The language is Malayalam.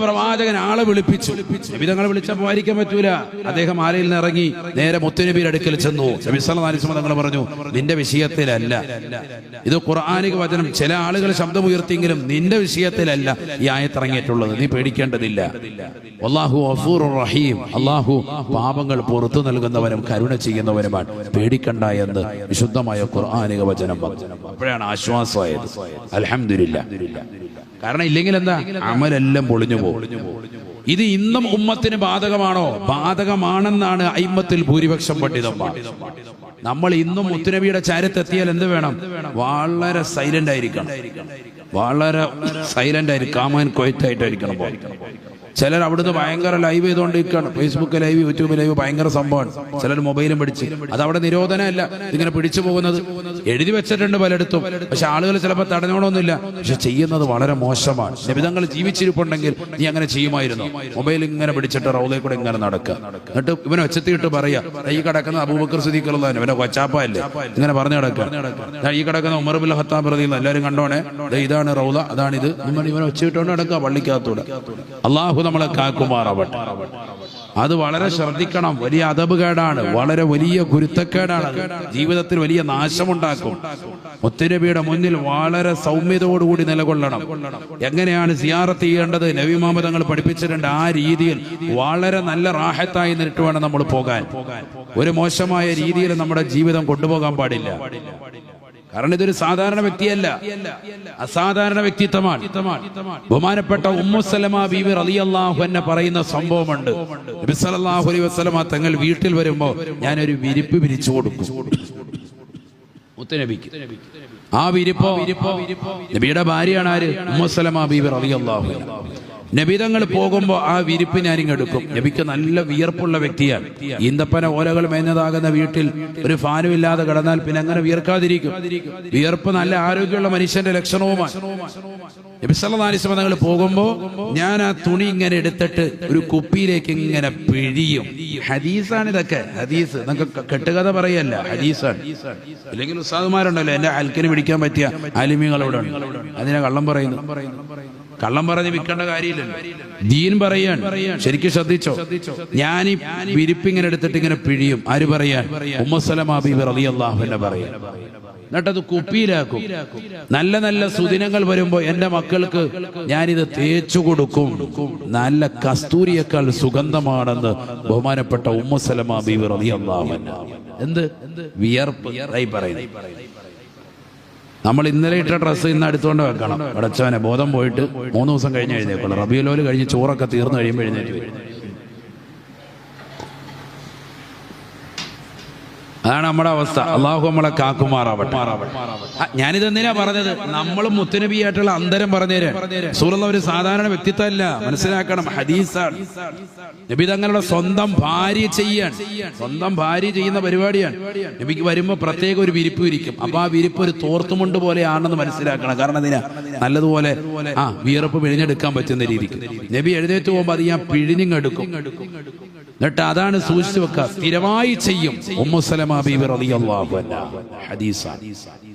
പ്രവാചകൻ ആളെ വിളിപ്പിച്ചു. നബിതങ്ങളെ വിളിച്ചപ്പോൾ ആയിരിക്കാൻ പറ്റൂല. അദ്ദേഹം ആലയിൽ നിന്ന് ഇറങ്ങി നേരെ മുത്തുനബിയുടെ അടുക്കൽ ചെന്നു. നബിസ്വലാലിസ്മ തങ്ങൾ പറഞ്ഞു നിന്റെ വിഷയത്തിലല്ല. ഇത് ഖുർആാനിക വചനം. ചില ആളുകൾ ശബ്ദം ഉയർത്തിയെങ്കിലും നിന്റെ വിഷയത്തിലല്ല ഈ ആയത്തിറങ്ങിയിട്ടുള്ളത്. നീ പേടിക്കേണ്ടതില്ല. അള്ളാഹു അഫൂർ റഹീം. അള്ളാഹു പാപങ്ങൾ പുറത്തു നൽകുന്നവനും കരുണ ചെയ്യുന്നവനുമാണ്. പേടിക്കണ്ട എന്ന് വിശുദ്ധമായ ഖുർആാനിക വചനം പറഞ്ഞു. അപ്പോഴാണ് ആശ്വാസമായത്. അലഹമില്ല കാരണം ഇല്ലെങ്കിൽ എന്താ അമലെല്ലാം പൊളിഞ്ഞു പോകും. ഇത് ഇന്നും ഉമ്മത്തിന് ബാധകമാണോ? ബാധകമാണെന്നാണ് അയിമത്തിൽ ഭൂരിപക്ഷം പണ്ഡിതന്മാർ. നമ്മൾ ഇന്നും മുത്തുനബിയുടെ ചാരത്തെത്തിയാൽ എന്ത് വേണം? വളരെ സൈലന്റ് ആയിരിക്കണം. വളരെ സൈലന്റ് ആയിരിക്കും കാമൻ കൊയറ്റായിട്ടായിരിക്കണം ചിലർ അവിടുന്ന് ഭയങ്കര ലൈവ് ചെയ്തുകൊണ്ടിരിക്കുകയാണ് ഫേസ്ബുക്ക് ലൈവ് യൂട്യൂബ് ലൈവ് ഭയങ്കര സംഭവമാണ്. ചിലർ മൊബൈലും പിടിച്ച്. അത് അവിടെ നിരോധനമല്ല. ഇങ്ങനെ പിടിച്ചു പോകുന്നത്. എഴുതി വെച്ചിട്ടുണ്ട് പലയിടത്തും. പക്ഷെ ആളുകൾ ചിലപ്പോൾ തടഞ്ഞോണമൊന്നുമില്ല. പക്ഷെ ചെയ്യുന്നത് വളരെ മോശമാണ്. നിബിധങ്ങൾ ജീവിച്ചിരിപ്പുണ്ടെങ്കിൽ നീ അങ്ങനെ ചെയ്യുമായിരുന്നു? മൊബൈൽ ഇങ്ങനെ പിടിച്ചിട്ട് റൗലേ കൂടെ ഇങ്ങനെ നടക്കുക. എന്നിട്ട് ഇവനെ ഒച്ചത്തിയിട്ട് പറയാ ഈ കിടക്കുന്ന അബൂബക്കർ സുദീഖുള്ള ഇവനെ കൊച്ചാപ്പല്ലേ ഇങ്ങനെ പറഞ്ഞു കിടക്കുക ഈ കിടക്കുന്ന ഉമർ ഹത്താം പ്രതിന്ന് എല്ലാവരും കണ്ടോണേ? ഇതാണ് റൗല അതാണിത് ഇത്. ഇവനെ ഒച്ചയിട്ടോണ്ട് നടക്കുക പള്ളിക്കകത്തൂടെ. അള്ളാഹു നമ്മളെ കാക്കുമാറാവട്ടെ. അത് വളരെ ശ്രദ്ധിക്കണം. വലിയ അതബുകേടാണ് വളരെ വലിയ ഗുരുത്തക്കേടാണ്. ജീവിതത്തിൽ വലിയ നാശമുണ്ടാക്കും. മുത്തുനബിയുടെ മുന്നിൽ വളരെ സൗമ്യതയോടുകൂടി നിലകൊള്ളണം. എങ്ങനെയാണ് സിയാറത്ത് ചെയ്യേണ്ടത്? നബി മുഹമ്മദ് പഠിപ്പിച്ചിട്ടുണ്ട് ആ രീതിയിൽ വളരെ നല്ല റാഹത്തായി നിന്നിട്ട് വേണം നമ്മൾ പോകാൻ. ഒരു മോശമായ രീതിയിൽ നമ്മുടെ ജീവിതം കൊണ്ടുപോകാൻ പാടില്ല. കാരണം ഇതൊരു സാധാരണ വ്യക്തിയല്ല. അസാധാരണ വ്യക്തിത്വമാണ്. ബഹുമാനപ്പെട്ട ഉമ്മുസലമ ബീവി റളിയല്ലാഹു അൻഹ പറയുന്ന സംഭവമുണ്ട്. നബി സല്ലല്ലാഹു അലൈഹി വസല്ലമ തങ്ങൾ വീട്ടിൽ വരുമ്പോൾ ഞാൻ ഒരു വിരിപ്പ് വിരിച്ചു കൊടുക്കും. ആ വിരിപ്പോ നബിയുടെ ഭാര്യയാണ് ആര്? ഉമ്മുസലമ ബീബി റളിയല്ലാഹു അൻഹ. നബിതങ്ങൾ പോകുമ്പോ ആ വിരിപ്പിനെ അരിങ്ങെടുക്കും എടുക്കും നബിക്ക് നല്ല വിയർപ്പുള്ള വ്യക്തിയാണ്. ഈന്തപ്പന ഓലകൾ മേഞ്ഞതാകുന്ന വീട്ടിൽ ഒരു ഫാനും ഇല്ലാതെ കിടന്നാൽ പിന്നെ അങ്ങനെ വിയർക്കാതിരിക്കും. വിയർപ്പ് നല്ല ആരോഗ്യമുള്ള മനുഷ്യന്റെ ലക്ഷണവുമാണ്. നബി നിങ്ങൾ പോകുമ്പോ ഞാൻ ആ തുണി ഇങ്ങനെ എടുത്തിട്ട് ഒരു കുപ്പിയിലേക്ക് ഇങ്ങനെ പിഴിയും. ഹദീസാണ് ഇതൊക്കെ. ഹദീസ്. നമുക്ക് കെട്ടുകഥ പറയല്ല. ഹദീസാണ്. ഇല്ലെങ്കിൽ ഉസ്താദുമാരുണ്ടല്ലോ എന്റെ അൽക്കിന് പിടിക്കാൻ പറ്റിയ അലിമികളോട് അതിനെ കള്ളം പറയുന്നു. കള്ളം പറഞ്ഞ് വിൽക്കേണ്ട കാര്യമില്ലല്ലോ. ദീൻ പറയാൻ. ശരിക്കും ശ്രദ്ധിച്ചോ? ഞാൻ ഈ വിരിപ്പിങ്ങനെ എടുത്തിട്ട് ഇങ്ങനെ പിഴിയും. ആര് പറയാൻ? ഉമ്മസലം അബീബ് റളിയല്ലാഹു പറയാൻ. എന്നിട്ടത് കുപ്പിയിലാക്കും. നല്ല നല്ല സുദിനങ്ങൾ വരുമ്പോ എന്റെ മക്കൾക്ക് ഞാനിത് തേച്ചു കൊടുക്കും. നല്ല കസ്തൂരിയേക്കാൾ സുഗന്ധമാണെന്ന് ബഹുമാനപ്പെട്ട ഉമ്മസലമ ബീബി റളിയല്ലാഹു അൻഹ. എന്ത്? വിയർപ്പ്. ആയി പറയുന്നു നമ്മൾ ഇന്നലെ ഇട്ട ഡ്രസ്സ് ഇന്ന് അടുത്തുകൊണ്ട് വെക്കണം. അടച്ചവനെ ബോധം പോയിട്ട് മൂന്ന് ദിവസം കഴിഞ്ഞ് എഴുന്നേക്കുള്ളൂ. റബിയുലോൽ കഴിഞ്ഞ് ചോറൊക്കെ തീർന്നു കഴിയുമ്പോൾ എഴുന്നേറ്റ് വരും. അതാണ് നമ്മുടെ അവസ്ഥ. അള്ളാഹു നമ്മളെ കാക്കുമാറാവട്ടെ. ഞാനിത് എന്തിനാ പറഞ്ഞത്? നമ്മൾ മുത്തനബിയായിട്ടുള്ള അന്തരം പറഞ്ഞുതരാൻ സൂറുള്ള ഒരു സാധാരണ വ്യക്തിത്വമല്ല. മനസ്സിലാക്കണം. ഹദീസാണ്. നബി തങ്ങളുടെ സ്വന്തം ഭാര്യ ചെയ്യാൻ സ്വന്തം ഭാര്യ ചെയ്യുന്ന പരിപാടിയാണ്. നബിക്ക് വരുമ്പോ പ്രത്യേക ഒരു വിരിപ്പ് വിരിക്കും. അപ്പൊ ആ വിരിപ്പ് ഒരു തോർത്തുമുണ്ട് പോലെയാണെന്ന് മനസ്സിലാക്കണം. കാരണം എന്തിനാ? നല്ലതുപോലെ ആ വിയർപ്പ് പിഴിഞ്ഞെടുക്കാൻ പറ്റുന്ന രീതിക്ക്. നബി എഴുന്നേറ്റ് പോകുമ്പോൾ അത് ഞാൻ പിഴിഞ്ഞെടുക്കും. എന്നിട്ട് അതാണ് സൂക്ഷിച്ചു വെക്കുക. സ്ഥിരമായി ചെയ്യും. ഉമ്മുസലമ ബീബി റളിയല്ലാഹു അൻഹ.